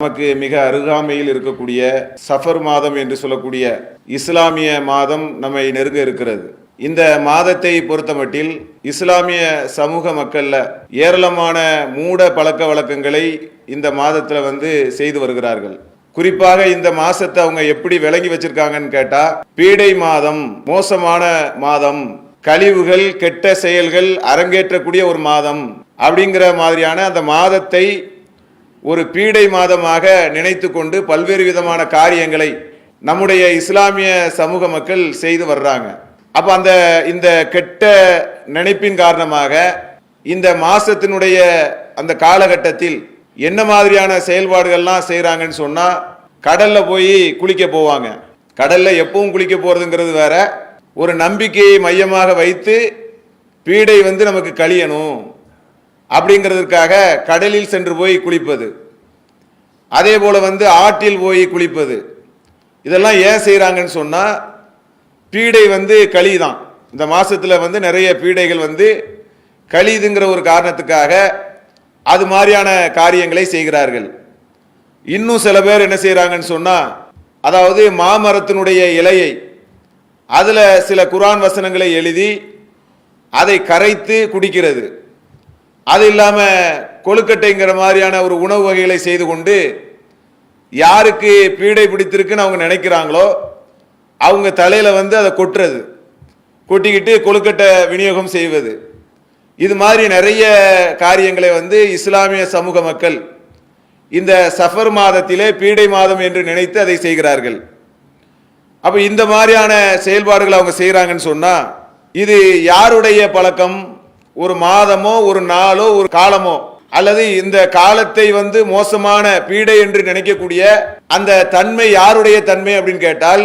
நமக்கு மிக அருகாமையில் இருக்கக்கூடிய சஃபர் மாதம் என்று சொல்லக்கூடிய இஸ்லாமிய மாதம் நம்மை நெருங்க இருக்கிறது. இந்த மாதத்தை பொறுத்தமட்டில் இஸ்லாமிய சமூக மக்கள்ல ஏராளமான மூட பழக்க வழக்கங்களை இந்த மாதத்துல வந்து செய்து வருகிறார்கள். குறிப்பாக இந்த மாசத்தை அவங்க எப்படி விளங்கி வச்சிருக்காங்கன்னு கேட்டா பீடை மாதம் மோசமான மாதம் கழிவுகள் கெட்ட செயல்கள் அரங்கேற்றக்கூடிய ஒரு மாதம் அப்படிங்கிற மாதிரியான அந்த மாதத்தை ஒரு பீடை மாதமாக நினைத்து கொண்டு பல்வேறு விதமான காரியங்களை நம்முடைய இஸ்லாமிய சமூக மக்கள் செய்து வர்றாங்க. அப்ப அந்த இந்த கெட்ட நினைப்பின் காரணமாக இந்த மாசத்தினுடைய அந்த காலகட்டத்தில் என்ன மாதிரியான செயல்பாடுகள்லாம் செய்கிறாங்கன்னு சொன்னா கடல்ல போய் குளிக்க போவாங்க. கடல்ல எப்பவும் குளிக்க போறதுங்கிறது வேற. ஒரு நம்பிக்கையை மையமாக வைத்து பீடை வந்து நமக்கு கழியணும். அப்படிங்கிறதுக்காக கடலில் சென்று போய் குளிப்பது. அதே போல் வந்து ஆற்றில் போய் குளிப்பது. இதெல்லாம் ஏன் செய்கிறாங்கன்னு சொன்னால் பீடை வந்து களி தான் இந்த மாதத்தில் வந்து நிறைய பீடைகள் வந்து கழிதுங்கிற ஒரு காரணத்துக்காக அது மாதிரியான காரியங்களை செய்கிறார்கள். இன்னும் சில பேர் என்ன செய்கிறாங்கன்னு சொன்னால் அதாவது மாமரத்தினுடைய இலையை அதில் சில குரான் வசனங்களை எழுதி அதை கரைத்து குடிக்கிறது. அது இல்லாமல் கொழுக்கட்டைங்கிற மாதிரியான ஒரு உணவு வகைகளை செய்து கொண்டு யாருக்கு பீடை பிடித்திருக்குன்னு அவங்க நினைக்கிறாங்களோ அவங்க தலையில் வந்து அதை கொட்டுறது. கொட்டிக்கிட்டு கொழுக்கட்டை விநியோகம் செய்வது. இது மாதிரி நிறைய காரியங்களை வந்து இஸ்லாமிய சமூக மக்கள் இந்த சஃபர் மாதத்திலே பீடை மாதம் என்று நினைத்து அதை செய்கிறார்கள். அப்போ இந்த மாதிரியான செயல்பாடுகள் அவங்க செய்கிறாங்கன்னு சொன்னால் இது யாருடைய பழக்கம்? ஒரு மாதமோ ஒரு நாளோ ஒரு காலமோ அல்லது இந்த காலத்தை வந்து மோசமான பீடை என்று நினைக்கக்கூடிய அந்த தன்மை யாருடைய தன்மை அப்படின்னு கேட்டால்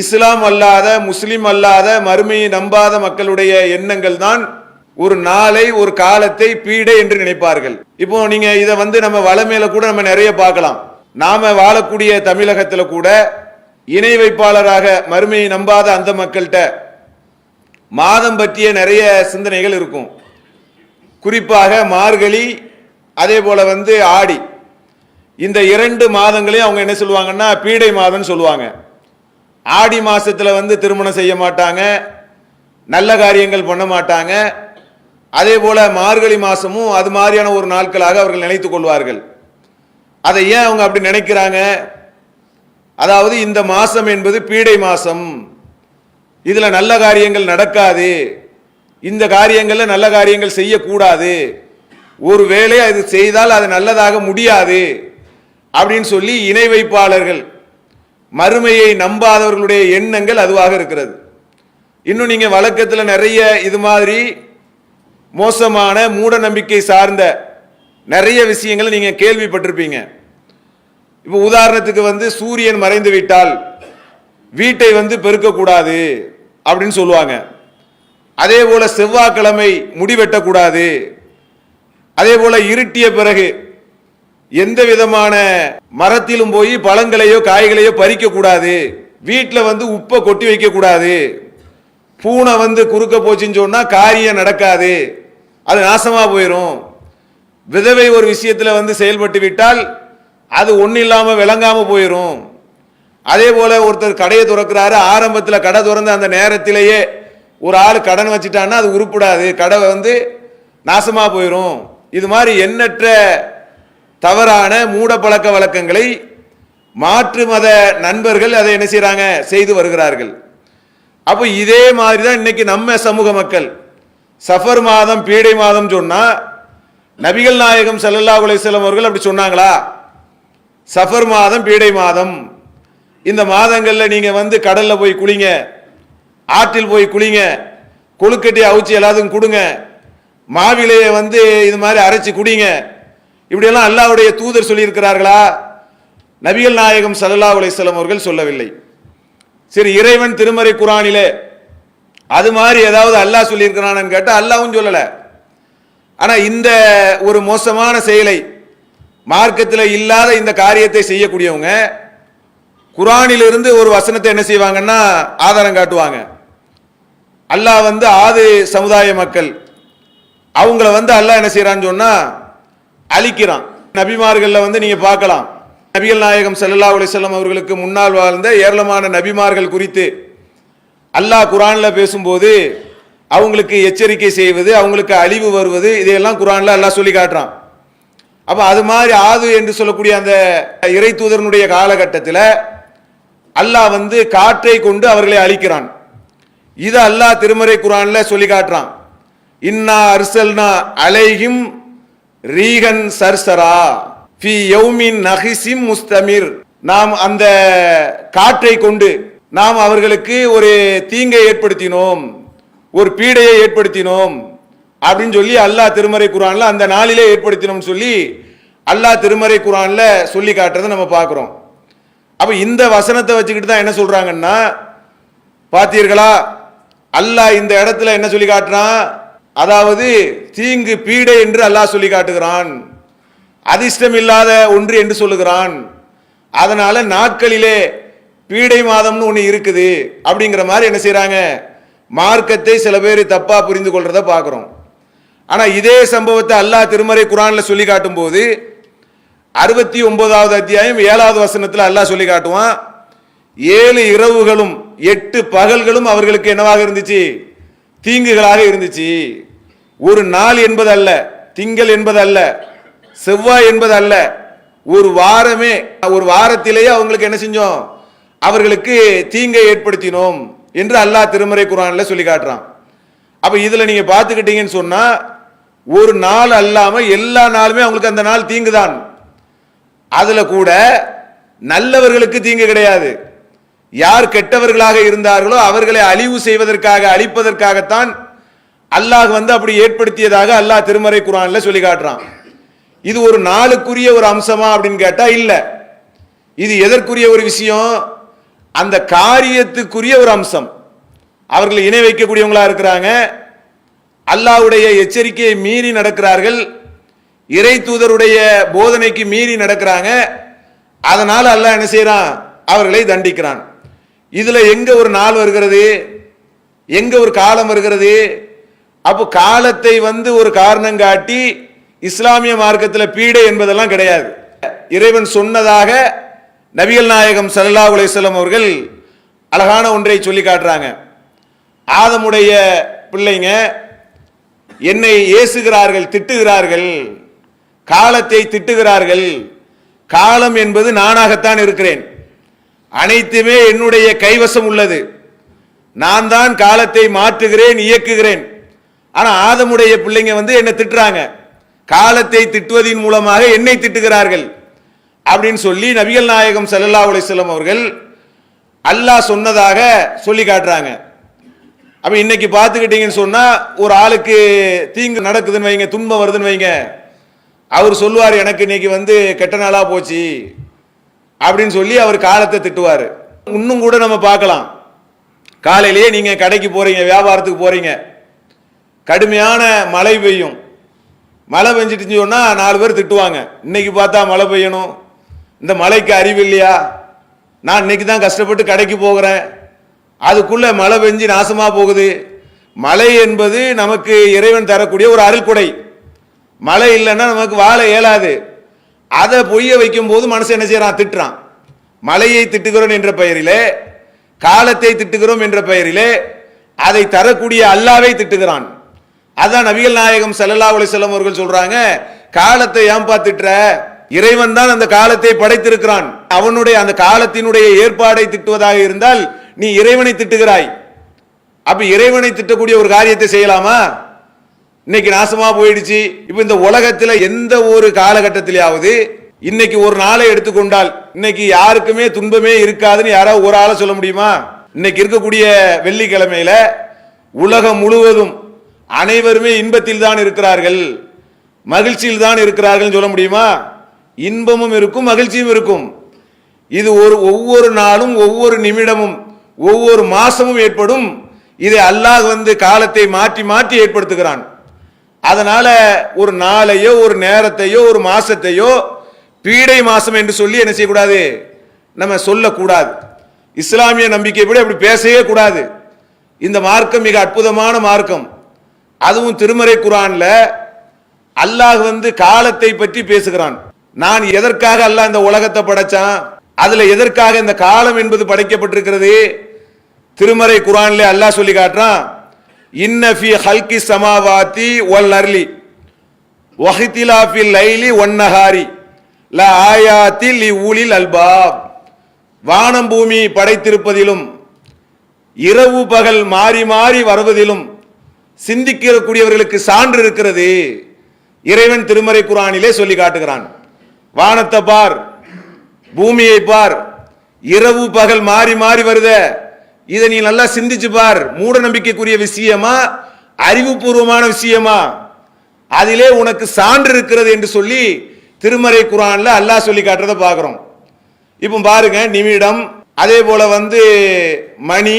இஸ்லாம் அல்லாத முஸ்லிம் அல்லாத மறுமையை நம்பாத மக்களுடைய எண்ணங்கள் தான் ஒரு நாளை ஒரு காலத்தை பீடை என்று நினைப்பார்கள். இப்போ நீங்க இதை வந்து நம்ம வளமையில கூட நம்ம நிறைய பார்க்கலாம். நாம வாழக்கூடிய தமிழகத்துல கூட இணை வைப்பாளராக மறுமையை நம்பாத அந்த மக்கள்கிட்ட மாதம் பற்றிய நிறைய சிந்தனைகள் இருக்கும். குறிப்பாக மார்கழி அதே போல வந்து ஆடி. இந்த இரண்டு மாதங்களையும் அவங்க என்ன சொல்லுவாங்கன்னா பீடை மாதம்னு சொல்லுவாங்க. ஆடி மாதத்தில் வந்து திருமணம் செய்ய மாட்டாங்க நல்ல காரியங்கள் பண்ண மாட்டாங்க. அதே போல மார்கழி மாதமும் அது மாதிரியான ஒரு நாட்களாக அவர்கள் நினைத்து கொள்வார்கள். அதை ஏன் அவங்க அப்படி நினைக்கிறாங்க? அதாவது இந்த மாதம் என்பது பீடை மாதம் இதில் நல்ல காரியங்கள் நடக்காது. இந்த காரியங்களில் நல்ல காரியங்கள் செய்யக்கூடாது. ஒருவேளை அது செய்தால் அது நல்லதாக முடியாது. அப்படின்னு சொல்லி இணை வைப்பாளர்கள் மறுமையை நம்பாதவர்களுடைய எண்ணங்கள் அதுவாக இருக்கிறது. இன்னும் நீங்கள் வழக்கத்தில் நிறைய இது மாதிரி மோசமான மூட நம்பிக்கை சார்ந்த நிறைய விஷயங்களை நீங்கள் கேள்விப்பட்டிருப்பீங்க. இப்போ உதாரணத்துக்கு வந்து சூரியன் மறைந்து விட்டால் வீட்டை வந்து பெருக்கக்கூடாது அப்படின்னு சொல்லுவாங்க. அதே போல செவ்வாய்க்கிழமை முடி வெட்டக்கூடாது அதே போல இருட்டிய பிறகு எந்த விதமான மரத்திலும் போய் பழங்களையோ காய்களையோ பறிக்க கூடாது வீட்டில் வந்து உப்பை கொட்டி வைக்க கூடாது பூனை வந்து குறுக்க போச்சுன்னு சொன்னால் காரியம் நடக்காது. அது நாசமாக போயிடும் விதவை ஒரு விஷயத்தில் வந்து செயல்பட்டு விட்டால் அது ஒன்றும் இல்லாமல் விளங்காமல் போயிடும் அதே போல ஒருத்தர் கடையை திறக்கிறாரு ஆரம்பத்தில் கடை திறந்த அந்த நேரத்திலேயே ஒரு ஆள் கடன் வச்சுட்டான்னா அது உருப்பிடாது. கடை வந்து நாசமாக போயிடும் இது மாதிரி எண்ணற்ற தவறான மூட பழக்க வழக்கங்களை மாற்று மத நண்பர்கள் அதை என்ன செய்கிறாங்க செய்து வருகிறார்கள். அப்போ இதே மாதிரி தான் இன்னைக்கு நம்ம சமூக மக்கள். சஃபர் மாதம் பீடை மாதம் சொன்னால் நபிகள் நாயகம் செல்லல்லா குலேசலம் அவர்கள் அப்படி சொன்னாங்களா? சஃபர் மாதம் பீடை மாதம். இந்த மாதங்களில் நீங்கள் வந்து கடலில் போய் குளிங்க. ஆற்றில் போய் குளிங்க. கொழுக்கட்டி அவிச்சு எல்லாத்துக்கும் கொடுங்க. மாவிலையை வந்து இது மாதிரி அரைச்சு குடிங்க. இப்படியெல்லாம் அல்லாவுடைய தூதர் சொல்லியிருக்கிறார்களா? நபிகள் நாயகம் சல்லா அலைஹி அவர்கள் சொல்லவில்லை. சரி இறைவன் திருமறை குரானிலே அது மாதிரி ஏதாவது அல்லாஹ் சொல்லியிருக்கிறான்னு கேட்டால் அல்லாஹ்வும் சொல்லலை. ஆனால் இந்த ஒரு மோசமான செயலை மார்க்கத்தில் இல்லாத இந்த காரியத்தை செய்யக்கூடியவங்க குரானிலிருந்து ஒரு வசனத்தை என்ன செய்வாங்கன்னா ஆதாரம் காட்டுவாங்க. அல்லாஹ் வந்து ஆது சமுதாய மக்கள். அவங்கள வந்து அல்லாஹ் என்ன செய்யறான்னு சொன்னா அழிக்கிறான். நபிமார்கள்ல வந்து நீங்க பார்க்கலாம். நபிகள் நாயகம் சல்லா அலைஹி அவர்களுக்கு முன்னால் வாழ்ந்த ஏராளமான நபிமார்கள் குறித்து அல்லாஹ் குரான்ல பேசும்போது அவங்களுக்கு எச்சரிக்கை செய்வது அவங்களுக்கு அழிவு வருவது இதையெல்லாம் குரான்ல அல்லாஹ் சொல்லி காட்டுறான். அப்போ அது மாதிரி ஆது என்று சொல்லக்கூடிய அந்த இறை தூதரனுடைய காலகட்டத்தில் அல்லாஹ் வந்து காற்றை கொண்டு அவர்களை அழிக்கிறான். இது அல்லாஹ் திருமறை குரான்ல சொல்லி காட்டுறான். இன்னா அர்சல்னா அலைஹிம் ரீகன் சர்சரா ஃபி யௌமின் நஹிசிம் முஸ்தமிர். நாம் அந்த காற்றை கொண்டு நாம் அவர்களுக்கு ஒரு தீங்கை ஏற்படுத்தினோம் ஒரு பீடையை ஏற்படுத்தினோம் அப்படின்னு சொல்லி அல்லாஹ் திருமறை குரான்ல அந்த நாளிலே ஏற்படுத்தினோம் சொல்லி அல்லாஹ் திருமறை குரான்ல சொல்லி காட்டுறதை நம்ம பார்க்குறோம். அப்போ இந்த வசனத்தை வச்சுக்கிட்டு தான் என்ன சொல்றாங்கன்னா பார்த்தீர்களா அல்லாஹ் இந்த இடத்துல என்ன சொல்லி காட்டுறான்? அதாவது தீங்கு பீடை என்று அல்லாஹ் சொல்லி காட்டுகிறான். அதிர்ஷ்டம் இல்லாத ஒன்று என்று சொல்லுகிறான். அதனால நாட்களிலே பீடை மாதம்னு ஒன்று இருக்குது. அப்படிங்கிற மாதிரி என்ன செய்கிறாங்க மார்க்கத்தை சில பேர் தப்பாக புரிந்து கொள்றத பார்க்குறோம். ஆனால் இதே சம்பவத்தை அல்லாஹ் திருமறை குரானில் சொல்லி காட்டும் போது அறுபத்தி ஒன்பதாவது அத்தியாயம் ஏழாவது வசனத்தில் அல்லாஹ் சொல்லி காட்டுவான். ஏழு இரவுகளும் எட்டு பகல்களும் அவர்களுக்கு என்னவாக இருந்துச்சு? தீங்குகளாக இருந்துச்சு. ஒரு நாள் என்பது அல்ல திங்கள் என்பது அல்ல செவ்வாய் என்பது அல்ல ஒரு வாரமே ஒரு வாரத்திலேயே அவங்களுக்கு என்ன செஞ்சோம்? அவர்களுக்கு தீங்கை ஏற்படுத்தினோம் என்று அல்லாஹ் திருமறை குரான்ல சொல்லி காட்டுறான். அப்ப இதுல நீங்க பார்த்துக்கிட்டீங்கன்னு சொன்னா ஒரு நாள் அல்லாம எல்லா நாளுமே அவங்களுக்கு அந்த நாள் தீங்குதான். அதுல கூட நல்லவர்களுக்கு தீங்கு கிடையாது. யார் கெட்டவர்களாக இருந்தார்களோ அவர்களை அழிவு செய்வதற்காக அழிப்பதற்காகத்தான் அல்லாஹ் வந்து அப்படி ஏற்படுத்தியதாக அல்லாஹ் திருமறை குரான்ல சொல்லி காட்டுறான். இது ஒரு நாளுக்குரிய ஒரு அம்சமா அப்படின்னு கேட்டா இல்ல. இது எதற்குரிய ஒரு விஷயம்? அந்த காரியத்துக்குரிய ஒரு அம்சம். அவர்கள் இணை வைக்கக்கூடியவங்களா இருக்கிறாங்க. அல்லாஹ்வுடைய எச்சரிக்கையை மீறி நடக்கிறார்கள். இறை தூதருடைய போதனைக்கு மீறி நடக்கிறாங்க. அதனால் அல்லாஹ் என்ன செய்கிறான் அவர்களை தண்டிக்கிறான். இதில் எங்கே ஒரு நாள் வருகிறது? எங்கே ஒரு காலம் வருகிறது? அப்போ காலத்தை வந்து ஒரு காரணம் காட்டி இஸ்லாமிய மார்க்கத்தில் பீடை என்பதெல்லாம் கிடையாது. இறைவன் சொன்னதாக நபிகள் நாயகம் சல்லா உலேசலம் அவர்கள் அழகான ஒன்றை சொல்லி காட்டுறாங்க. ஆதமுடைய பிள்ளைங்க என்னை ஏசுகிறார்கள் திட்டுகிறார்கள் காலத்தை திட்டுகிறார்கள். காலம் என்பது நானாகத்தான் இருக்கிறேன். அனைத்துமே என்னுடைய கைவசம் உள்ளது. நான் தான் காலத்தை மாற்றுகிறேன் இயக்குகிறேன். ஆனால் ஆதமுடைய பிள்ளைங்க வந்து என்னை திட்டுறாங்க. காலத்தை திட்டுவதின் மூலமாக என்னை திட்டுகிறார்கள். அப்படின்னு சொல்லி நபிகள் நாயகம் சல்லல்லா அலிஸ்லம் அவர்கள் அல்லாஹ் சொன்னதாக சொல்லி காட்டுறாங்க. அப்ப இன்னைக்கு பார்த்துக்கிட்டீங்கன்னு சொன்னா ஒரு ஆளுக்கு தீங்கு நடக்குதுன்னு வைங்க துன்பம் வருதுன்னு வைங்க. அவர் சொல்லுவார் எனக்கு இன்னைக்கு வந்து கெட்ட நாளாக போச்சு. அப்படின்னு சொல்லி அவர் காலத்தை திட்டுவார். இன்னும் கூட நம்ம பார்க்கலாம். காலையிலேயே நீங்கள் கடைக்கு போகிறீங்க வியாபாரத்துக்கு போகிறீங்க கடுமையான மழை பெய்யும். மழை பெஞ்சிட்டு சொன்னால் நாலு பேர் திட்டுவாங்க. இன்னைக்கு பார்த்தா மழை பெய்யணும். இந்த மழைக்கு அறிவு இல்லையா? நான் இன்னைக்கு தான் கஷ்டப்பட்டு கடைக்கு போகிறேன். அதுக்குள்ளே மழை பெஞ்சு நாசமாக போகுது. மழை என்பது நமக்கு இறைவன் தரக்கூடிய ஒரு அருள்கொடை. மழை இல்லைன்னா நமக்கு வாழ இயலாது. அதை பொய்ய வைக்கும் போது மனசு என்ன செய்யறான்? திட்டுறான். மலையை திட்டுகிறோம் என்ற பெயரிலே காலத்தை திட்டுகிறோம் என்ற பெயரிலே அதை தரக்கூடிய அல்லாவை திட்டுகிறான். அதான் நபிகள் நாயகம் ஸல்லல்லாஹு அலைஹி அவர்கள் சொல்றாங்க காலத்தை ஏன்பா திட்டுற? இறைவன் தான் அந்த காலத்தை படைத்திருக்கிறான். அவனுடைய அந்த காலத்தினுடைய ஏற்பாடை திட்டுவதாக இருந்தால் நீ இறைவனை திட்டுகிறாய். அப்ப இறைவனை திட்டக்கூடிய ஒரு காரியத்தை செய்யலாமா? இன்னைக்கு நாசமா போயிடுச்சு. இப்ப இந்த உலகத்துல எந்த ஒரு காலகட்டத்திலேயாவது இன்னைக்கு ஒரு நாளை எடுத்துக்கொண்டால் இன்னைக்கு யாருக்குமே துன்பமே இருக்காதுன்னு யாராவது ஒரு ஆளை சொல்ல முடியுமா? இன்னைக்கு இருக்கக்கூடிய வெள்ளிக்கிழமையில உலகம் முழுவதும் அனைவருமே இன்பத்தில் தான் இருக்கிறார்கள். மகிழ்ச்சியில் தான் இருக்கிறார்கள் சொல்ல முடியுமா? இன்பமும் இருக்கும் மகிழ்ச்சியும் இருக்கும். இது ஒரு ஒவ்வொரு நாளும் ஒவ்வொரு நிமிடமும் ஒவ்வொரு மாசமும் ஏற்படும். இதை அல்லாஹ் வந்து காலத்தை மாற்றி மாற்றி ஏற்படுத்துகிறான். அதனால ஒரு நாளையோ ஒரு நேரத்தையோ ஒரு மாசத்தையோ பீடை மாசம் என்று சொல்லி என்ன செய்யக்கூடாது? நம்ம சொல்லக்கூடாது. இஸ்லாமிய நம்பிக்கைப்படி அப்படி பேசவே கூடாது. இந்த மார்க்கம் மிக அற்புதமான மார்க்கம். அதுவும் திருமறை குரான்ல அல்லாஹ் வந்து காலத்தை பற்றி பேசுகிறான். நான் எதற்காக அல்லாஹ் இந்த உலகத்தை படைச்சான்? அதுல எதற்காக இந்த காலம் என்பது படைக்கப்பட்டிருக்கிறது? திருமறை குரான்ல அல்லாஹ் சொல்லி காட்டுறான் இன்னஃபி ஹல்கி சமாவாத்தி ஒல் அர்லி வஹித்திலாஃபில் லைலி ஒன்னஹாரி ல ஆயாத்தில் லி ஊலில் அல்பாப். வானம் பூமி படைத்திருப்பதிலும் இரவு பகல் மாறி மாறி வருவதிலும் சிந்திக்கக்கூடியவர்களுக்கு சான்று இருக்கிறது இறைவன் திருமறை குரானிலே சொல்லி காட்டுகிறான். வானத்தை பார் பூமியை பார் இரவு பகல் மாறி மாறி வருத இதை நீ நல்லா சிந்திச்சு பார். மூட நம்பிக்கைக்குரிய விஷயமா? அறிவுபூர்வமான விஷயமா? அதிலே உனக்கு சான்று இருக்கிறது என்று சொல்லி திருமறை குரான்ல அல்லாஹ் சொல்லி காட்டுறதை பார்க்கிறோம். இப்போ பாருங்க நிமிடம் அதே போல வந்து மணி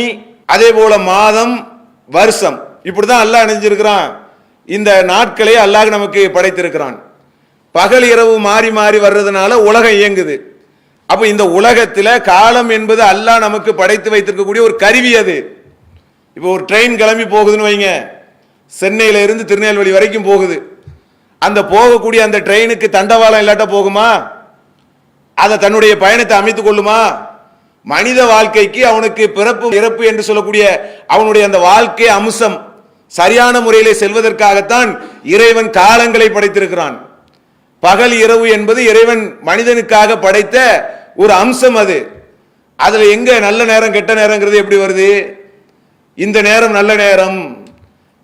அதே போல மாதம் வருஷம். இப்படிதான் அல்லாஹ் அணிஞ்சிருக்கிறான் இந்த நாட்களே அல்லாஹ் நமக்கு படைத்திருக்கிறான். பகல் இரவு மாறி மாறி வர்றதுனால உலகம் இயங்குது. அப்ப இந்த உலகத்தில் காலம் என்பது அல்லாஹ் நமக்கு படைத்து வைத்திருக்கக்கூடிய ஒரு கருவி அது. இப்போ ஒரு ட்ரெயின் கிளம்பி போகுதுன்னு வைங்க. சென்னையில இருந்து திருநெல்வேலி வரைக்கும் போகுது. அந்த போகக்கூடிய அந்த ட்ரெயினுக்கு தண்டவாளம் இல்லாட்ட போகுமா? அதை தன்னுடைய பயணத்தை அமைத்துக் கொள்ளுமா? மனித வாழ்க்கைக்கு அவனுக்கு பிறப்பு இறப்பு என்று சொல்லக்கூடிய அவனுடைய அந்த வாழ்க்கை அம்சம் சரியான முறையிலே செல்வதற்காகத்தான் இறைவன் காலங்களை படைத்திருக்கிறான். பகல் இரவு என்பது இறைவன் மனிதனுக்காக படைத்த ஒரு அம்சம் அது. அதில் எங்கே நல்ல நேரம் கெட்ட நேரங்கிறது எப்படி வருது? இந்த நேரம் நல்ல நேரம்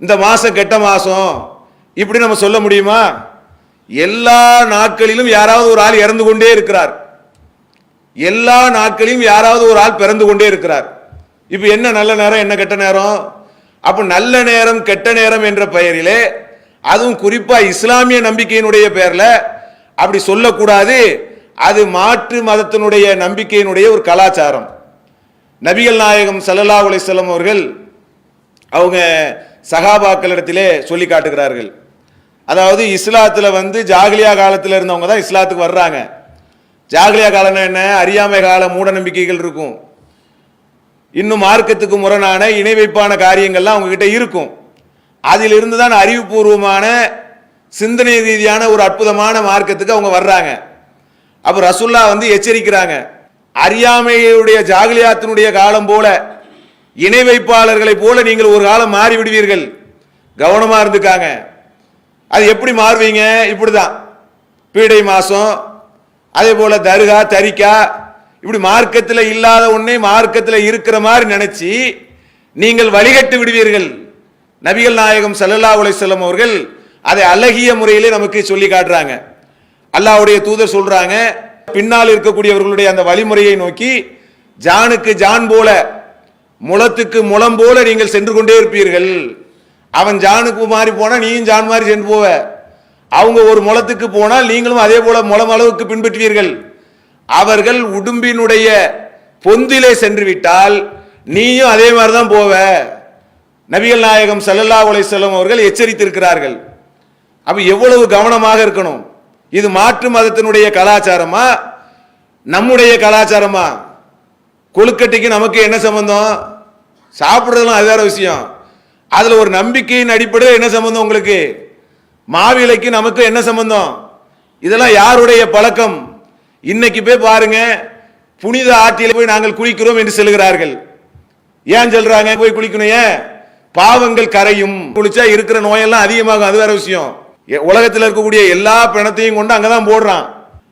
இந்த மாதம் கெட்ட மாதம் இப்படி நம்ம சொல்ல முடியுமா? எல்லா நாட்களிலும் யாராவது ஒரு ஆள் இறந்து கொண்டே இருக்கிறார். எல்லா நாட்களிலும் யாராவது ஒரு ஆள் பிறந்து கொண்டே இருக்கிறார். இப்போ என்ன நல்ல நேரம் என்ன கெட்ட நேரம்? அப்ப நல்ல நேரம் கெட்ட நேரம் என்ற பெயரிலே அதுவும் குறிப்பா இஸ்லாமிய நம்பிக்கையினுடைய பெயர்ல அப்படி சொல்லக்கூடாது. அது மாற்று மதத்தினுடைய நம்பிக்கையினுடைய ஒரு கலாச்சாரம். நபிகள் நாயகம் சல்லல்லா அலைஹி அவர்கள் அவங்க சகாபாக்களிடத்திலே சொல்லி காட்டுகிறார்கள். அதாவது இஸ்லாத்தில் வந்து ஜாகிலியா காலத்தில் இருந்தவங்க தான் இஸ்லாத்துக்கு வர்றாங்க. ஜாகிலியா காலம்னா என்ன? அறியாமை கால மூட நம்பிக்கைகள் இருக்கும். இன்னும் மார்க்கத்துக்கு முரணான இணை வைப்பான காரியங்கள்லாம் அவங்கக்கிட்ட இருக்கும். அதிலிருந்து தான் அறிவுபூர்வமான சிந்தனை ரீதியான ஒரு அற்புதமான மார்க்கத்துக்கு அவங்க வர்றாங்க. அப்போ ரசுல்லா வந்து எச்சரிக்கிறாங்க. அறியாமையுடைய ஜாகிலியாத்தினுடைய காலம் போல இணை வைப்பாளர்களை போல நீங்கள் ஒரு காலம் மாறி விடுவீர்கள் கவனமாக இருந்துக்காங்க. அது எப்படி மாறுவீங்க? இப்படிதான். பீடை மாசம் அதே போல தருகா தரிக்கா இப்படி மார்க்கத்தில் இல்லாத ஒன்னே மார்க்கத்தில் இருக்கிற மாதிரி நினச்சி நீங்கள் வழிகட்டு விடுவீர்கள். நபிகள் நாயகம் சல்லல்லா உலை செல்லம் அவர்கள் அதை அழகிய முறையிலே நமக்கு சொல்லி காட்டுறாங்க. அல்லாஹ்வுடைய தூதர் சொல்றாங்க பின்னால் இருக்கக்கூடியவர்களுடைய அந்த வழிமுறையை நோக்கி ஜானுக்கு ஜான் போல முளத்துக்கு முளம் போல நீங்கள் சென்று கொண்டே இருப்பீர்கள். அவன் ஜானுக்கு மாறி போனா நீயும் ஜான் மாதிரி சென்று போவ. அவங்க ஒரு முளத்துக்கு போனால் நீங்களும் அதே போல முளம் அளவுக்கு பின்பற்றுவீர்கள். அவர்கள் உடும்பினுடைய பொந்திலே சென்று விட்டால் நீயும் அதே மாதிரி தான் போவ. நபிகள் நாயகம் சல்லல்லா உலை செல்லும் அவர்கள் எச்சரித்திருக்கிறார்கள். அப்ப எவ்வளவு கவனமாக இருக்கணும்? இது மாற்று மதத்தினுடைய கலாச்சாரமா? நம்முடைய கலாச்சாரமா? கொழுக்கட்டைக்கு நமக்கு என்ன சம்பந்தம்? சாப்பிடுறதுலாம் அது வேற விஷயம். அதில் ஒரு நம்பிக்கையின் அடிப்படையில் என்ன சம்பந்தம் உங்களுக்கு? மாவிலைக்கு நமக்கு என்ன சம்பந்தம்? இதெல்லாம் யாருடைய பழக்கம்? இன்னைக்கு போய் பாருங்க புனித ஆற்றில் போய் நாங்கள் குளிக்கிறோம் என்று சொல்கிறார்கள் ஏன் சொல்றாங்க போய் குளிக்கணும் ஏன்? பாவங்கள் கரையும். குளிச்சா இருக்கிற நோயெல்லாம் அதிகமாகும் அது வேற விஷயம். உலகத்தில் இருக்கக்கூடிய எல்லா பிணத்தையும் கொண்டு அங்கே தான் போடுறான்.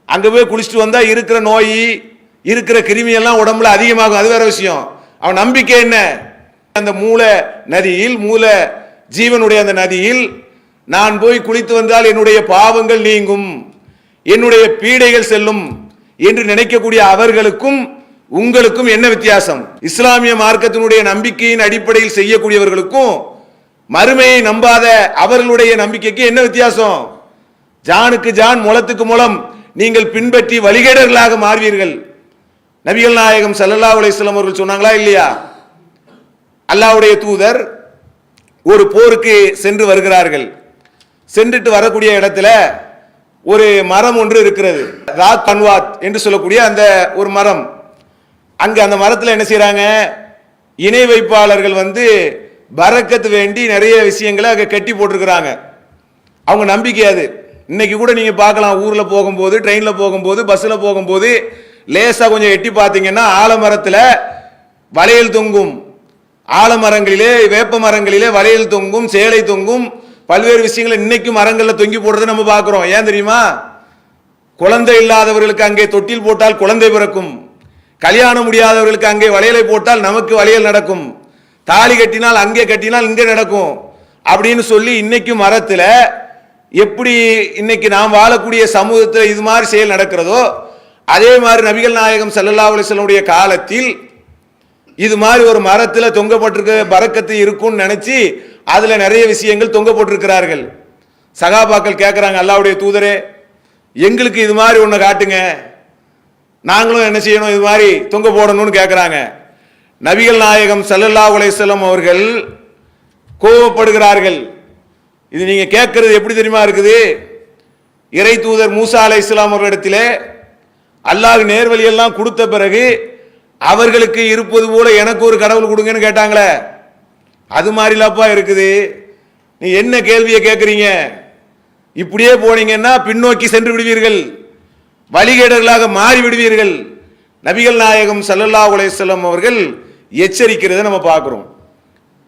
அங்கே போய் குளிச்சுட்டு வந்தால் இருக்கிற நோய் இருக்கிற கிருமியெல்லாம் உடம்புல அதிகமாகும். அது வேற விஷயம். அவன் நம்பிக்கை என்ன? அந்த மூல நதியில் மூல ஜீவனுடைய அந்த நதியில் நான் போய் குளித்து வந்தால் என்னுடைய பாவங்கள் நீங்கும். என்னுடைய பீடைகள் செல்லும். என்று நினைக்கக்கூடிய அவர்களுக்கும் உங்களுக்கும் என்ன வித்தியாசம்? இஸ்லாமிய மார்க்கத்தினுடைய நம்பிக்கையின் அடிப்படையில் செய்யக்கூடியவர்களுக்கும் மறுமையை நம்பாத அவர்களுடைய நம்பிக்கைக்கு என்ன வித்தியாசம்? ஜானுக்கு ஜான் முளத்துக்கு முளம். நீங்கள் பின்பற்றி வழிகேடர்களாக மாறுவீர்கள். நபிகள் நாயகம் சல்லல்லா அலைஹி அவர்கள் சொன்னாங்களா இல்லையா? அல்லாவுடைய தூதர் ஒரு போருக்கு சென்று வருகிறார்கள். சென்றுட்டு வரக்கூடிய இடத்துல ஒரு மரம் ஒன்று இருக்கிறது. ராத் பன்வாத் என்று சொல்லக்கூடிய அந்த ஒரு மரம். அங்கே அந்த மரத்தில் என்ன செய்கிறாங்க இணை வைப்பாளர்கள் வந்து பரக்கத்து வேண்டி நிறைய விஷயங்களை அங்கே கட்டி போட்டிருக்கிறாங்க. அவங்க நம்பிக்கை அது. இன்னைக்கு கூட நீங்கள் பார்க்கலாம் ஊரில் போகும்போது ட்ரெயினில் போகும்போது பஸ்ஸில் போகும்போது லேசாக கொஞ்சம் எட்டி பார்த்தீங்கன்னா ஆலமரத்தில் வளையல் தொங்கும். ஆலமரங்களிலே வேப்ப மரங்களிலே வளையல் தொங்கும் சேலை தொங்கும். பல்வேறு விஷயங்களை இன்னைக்கும் மரங்களில் தொங்கி போடுறதை நம்ம பார்க்குறோம். ஏன் தெரியுமா? குழந்தை இல்லாதவர்களுக்கு அங்கே தொட்டில் போட்டால் குழந்தை பிறக்கும். கல்யாணம் முடியாதவர்களுக்கு அங்கே வளையலை போட்டால் நமக்கு வளையல் நடக்கும். தாலி கட்டினால் அங்கே கட்டினால் இங்கே நடக்கும் அப்படின்னு சொல்லி இன்னைக்கு மரத்தில் எப்படி இன்னைக்கு நாம் வாழக்கூடிய சமூகத்தில் இது மாதிரி செயல் நடக்கிறதோ அதே மாதிரி நபிகள் நாயகம் சல்லல்லா அலைஹி காலத்தில் இது மாதிரி ஒரு மரத்தில் தொங்கப்பட்டிருக்க பறக்கத்து இருக்கும்னு நினச்சி அதில் நிறைய விஷயங்கள் தொங்க போட்டிருக்கிறார்கள் சகாபாக்கள் கேட்குறாங்க அல்லாவுடைய தூதரே எங்களுக்கு இது மாதிரி ஒன்று காட்டுங்க. நாங்களும் என்ன செய்யணும் இது மாதிரி தொங்க போடணும்னு கேட்குறாங்க நபிகள் நாயகம் சல்லல்லா உலேசலம் அவர்கள் கோபப்படுகிறார்கள். இது நீங்கள் கேட்கறது எப்படி தெரியுமா இருக்குது? இறை தூதர் மூசா அலை இஸ்லாம் அவர்களிடத்திலே அல்லாஹ் நேர்வழியெல்லாம் கொடுத்த பிறகு அவர்களுக்கு இருப்பது போல எனக்கு ஒரு கடவுள் கொடுங்கன்னு கேட்டாங்களே. அது மாதிரிலாப்பா இருக்குது. நீ என்ன கேள்வியை கேட்குறீங்க? இப்படியே போனீங்கன்னா பின்னோக்கி சென்று விடுவீர்கள். வழிகேடர்களாக மாறி விடுவீர்கள் நபிகள் நாயகம் சல்லல்லா உலேசல்லம் அவர்கள் எச்சரிக்கிறதை நம்ம பார்க்குறோம்.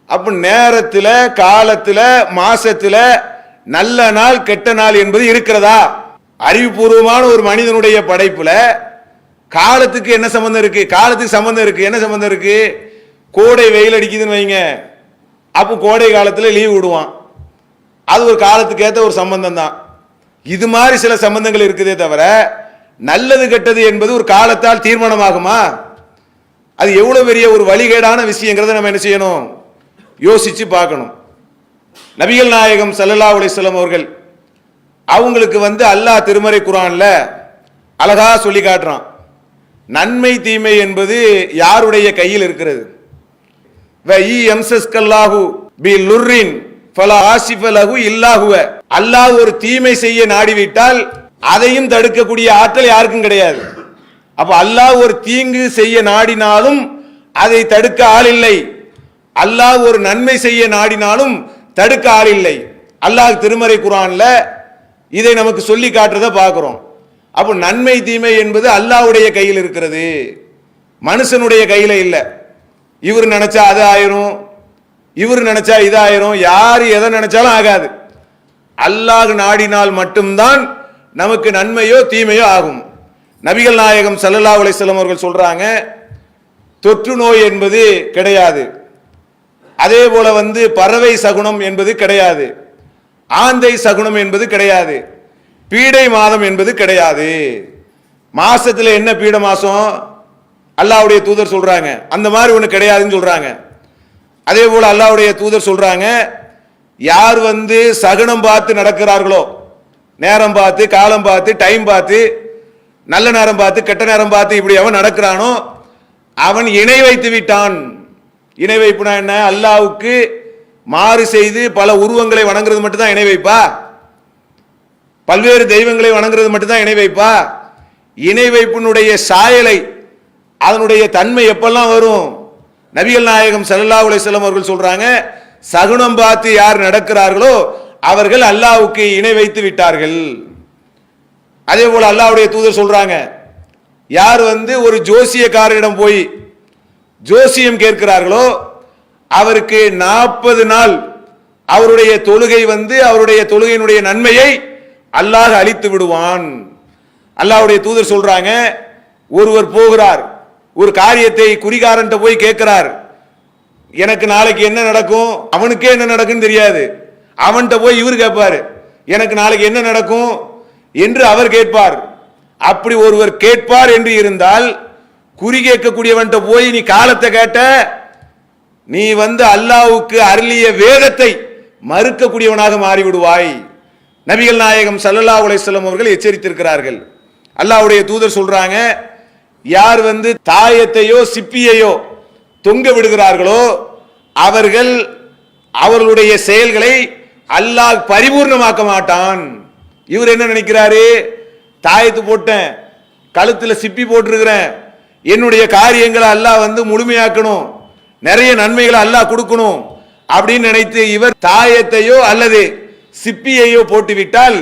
அப்போ நேரத்தில் காலத்தில் மாசத்தில் நல்ல நாள் கெட்ட நாள் என்பது இருக்கிறதா? அறிவுபூர்வமான ஒரு மனிதனுடைய படைப்புல காலத்துக்கு என்ன சம்மந்தம் இருக்கு? காலத்துக்கு சம்மந்தம் இருக்கு. என்ன சம்மந்தம் இருக்கு? கோடை வெயில் அடிக்குதுன்னு வைங்க. அப்போ கோடை காலத்தில் லீவ் விடுவான். அது ஒரு காலத்துக்கு ஏற்ற ஒரு சம்பந்தம் தான். இது மாதிரி சில சம்பந்தங்கள் இருக்குதே தவிர நல்லது கெட்டது என்பது ஒரு காலத்தால் தீர்மானமாகுமா? அது எவ்வளவு பெரிய ஒரு வழிகேடான விஷயங்கிறத நம்ம என்ன செய்யணும்? யோசிச்சு பார்க்கணும். நபிகள் நாயகம் சல்லல்லா அலைஹி அவர்கள் அவங்களுக்கு வந்து அல்லாஹ் திருமறை குரான்ல அழகா சொல்லி காட்டுறான். நன்மை தீமை என்பது யாருடைய கையில் இருக்கிறது? வ பி லுர்ரின் ஃபலா இல்லாஹுவ அல்லாஹ் ஒரு தீமை செய்ய நாடிவிட்டால் அதையும் தடுக்கக்கூடிய ஆற்றல் யாருக்கும் கிடையாது. அப்ப அல்லாஹ் ஒரு தீங்கு செய்ய நாடினாலும் அதை தடுக்க ஆள் இல்லை அல்லாஹ் ஒரு நன்மை செய்ய நாடினாலும் தடுக்க ஆள் இல்லை அல்லாஹ் திருமறை குரான்ல இதை நமக்கு சொல்லி காட்டுறத பார்க்கிறோம். அப்போ நன்மை தீமை என்பது அல்லாவுடைய கையில் இருக்கிறது. மனுஷனுடைய கையில் இல்லை. இவர் நினைச்சா அது ஆயிரும். இவர் நினைச்சா இதாயிரும் யார் எதை நினைச்சாலும் ஆகாது. அல்லாஹ் நாடினால் மட்டும்தான் நமக்கு நன்மையோ தீமையோ ஆகும். நபிகள் நாயகம் சல்லல்லா அலிஸ்லம் அவர்கள் சொல்றாங்க தொற்று நோய் என்பது கிடையாது. அதே போல வந்து பறவை சகுனம் என்பது கிடையாது. ஆந்தை சகுனம் என்பது கிடையாது. பீடை மாதம் என்பது கிடையாது. மாசத்துல என்ன பீட மாசம்? அல்லாவுடைய தூதர் சொல்றாங்க. அந்த மாதிரி ஒண்ணு கிடையாதுன்னு சொல்றாங்க. அதே போல அல்லாவுடைய தூதர் சொல்றாங்க யார் வந்து சகுனம் பார்த்து நடக்கிறார்களோ நேரம் பார்த்து காலம் பார்த்து டைம் பார்த்து நல்ல நேரம் பார்த்து கெட்ட நேரம் பார்த்து இப்படி அவன் நடக்கிறானோ அவன் இணை வைத்து விட்டான். இணை வைப்புனா என்ன? அல்லாவுக்கு மாறு செய்து பல உருவங்களை வணங்குறது மட்டும்தான் இணை வைப்பா? பல்வேறு தெய்வங்களை வணங்குறது மட்டும்தான் இணை வைப்பா? இணை வைப்பினுடைய சாயலை அதனுடைய தன்மை எப்பெல்லாம் வரும்? நபிகள் நாயகம் சல்லா அலைஹி அவர்கள் சொல்றாங்க சகுனம் பார்த்து யார் நடக்கிறார்களோ அவர்கள் அல்லாவுக்கு இணை வைத்து விட்டார்கள். அதே போல் அல்லாவுடைய தூதர் சொல்றாங்க யார் வந்து ஒரு ஜோசியக்காரரிடம் போய் ஜோசியம் கேட்கிறார்களோ அவருக்கு நாற்பது நாள் அவருடைய தொழுகை வந்து அவருடைய தொழுகையினுடைய நன்மையை அல்லாஹ் அழித்து விடுவான். அல்லாஹ்வுடைய தூதர் சொல்றாங்க ஒருவர் போகிறார் ஒரு காரியத்தை குறிகாரன்ட்ட போய் கேட்கிறார் எனக்கு நாளைக்கு என்ன நடக்கும் அவனுக்கே என்ன நடக்குன்னு தெரியாது அவன்கிட்ட போய் இவர் கேட்பாரு எனக்கு நாளைக்கு என்ன நடக்கும் என்று அவர் கேட்பார். அப்படி ஒருவர் கேட்பார் என்று இருந்தால் குறி கேட்கக்கூடியவன்ட்ட போய் நீ காலத்தை கேட்ட நீ வந்து அல்லாவுக்கு அருளிய வேதத்தை மறுக்கக்கூடியவனாக மாறிவிடுவாய். நபிகள் நாயகம் சல்லல்லா அலைஹி அவர்கள் எச்சரித்திருக்கிறார்கள். அல்லாஹ்வுடைய தூதர் சொல்றாங்க யார் வந்து தாயத்தையோ சிப்பியையோ தொங்க விடுகிறார்களோ அவர்கள் அவர்களுடைய செயல்களை அல்லாஹ் பரிபூர்ணமாக்க மாட்டான். இவர் என்ன நினைக்கிறாரு? தாயத்து போட்டேன் கழுத்தில் சிப்பி போட்டிருக்கிறேன். என்னுடைய காரியங்களை அல்லாஹ் வந்து முழுமையாக்கணும். நிறைய நன்மைகளை அல்லாஹ் கொடுக்கணும் அப்படின்னு நினைத்து இவர் தாயத்தையோ அல்லது சிப்பியையோ போட்டுவிட்டால்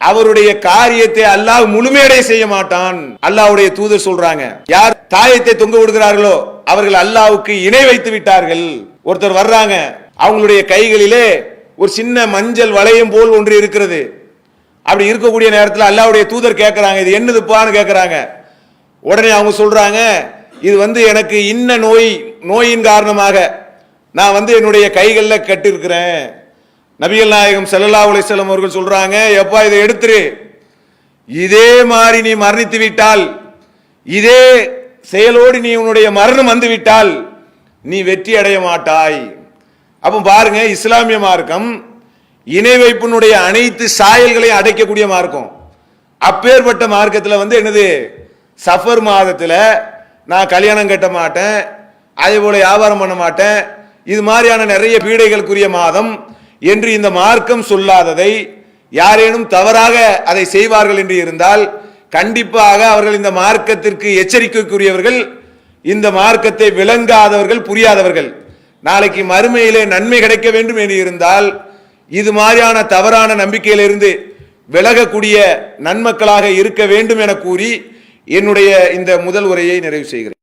அவருடைய காரியத்தை அல்லாஹ் முழுமையடைய செய்ய மாட்டான். அல்லாஹ்வுடைய தூதர் சொல்றாங்க யார் தாயத்தை தொங்க விடுகிறார்களோ அவர்கள் அல்லாவுக்கு இணை வைத்து விட்டார்கள். ஒருத்தர் வர்றாங்க அவங்களுடைய கைகளிலே ஒரு சின்ன மஞ்சள் வளையம் போல் ஒன்று இருக்கிறது. அப்படி இருக்கக்கூடிய நேரத்தில் அல்லாவுடைய தூதர் கேட்குறாங்க இது என்னதுப்பான்னு கேட்குறாங்க உடனே அவங்க சொல்கிறாங்க இது வந்து எனக்கு இன்ன நோய் நோயின் காரணமாக நான் வந்து என்னுடைய கைகளில் கட்டிருக்கிறேன். நபிகள் நாயகம் செல்லல்லா உலைசலம் அவர்கள் சொல்கிறாங்க எப்பா இதை எடுத்துரு. இதே மாதிரி நீ மரணித்து விட்டால் இதே செயலோடு நீ உன்னுடைய மரணம் வந்து விட்டால் நீ வெற்றி அடைய மாட்டாய். அப்போ பாருங்க இஸ்லாமிய மார்க்கம் இணை வைப்பினுடைய அனைத்து சாயல்களையும் அடைக்கக்கூடிய மார்க்கம். அப்பேற்பட்ட மார்க்கத்தில் வந்து என்னது? சஃபர் மாதத்தில் நான் கல்யாணம் கட்ட மாட்டேன் அதே போல வியாபாரம் பண்ண மாட்டேன் இது மாதிரியான நிறைய பீடைகளுக்குரிய மாதம் என்று இந்த மார்க்கம் சொல்லாததை யாரேனும் தவறாக அதை செய்வார்கள் என்று இருந்தால் கண்டிப்பாக அவர்கள் இந்த மார்க்கத்திற்கு எச்சரிக்கைக்குரியவர்கள் இந்த மார்க்கத்தை விளங்காதவர்கள் புரியாதவர்கள். நாளைக்கு மறுமையிலே நன்மை கிடைக்க வேண்டும் என்று இருந்தால் இது மாதிரியான தவறான நம்பிக்கையிலிருந்து விலகக்கூடிய நன்மக்களாக இருக்க வேண்டும் என கூறி என்னுடைய இந்த முதல் உரையை நிறைவு செய்கிறேன்.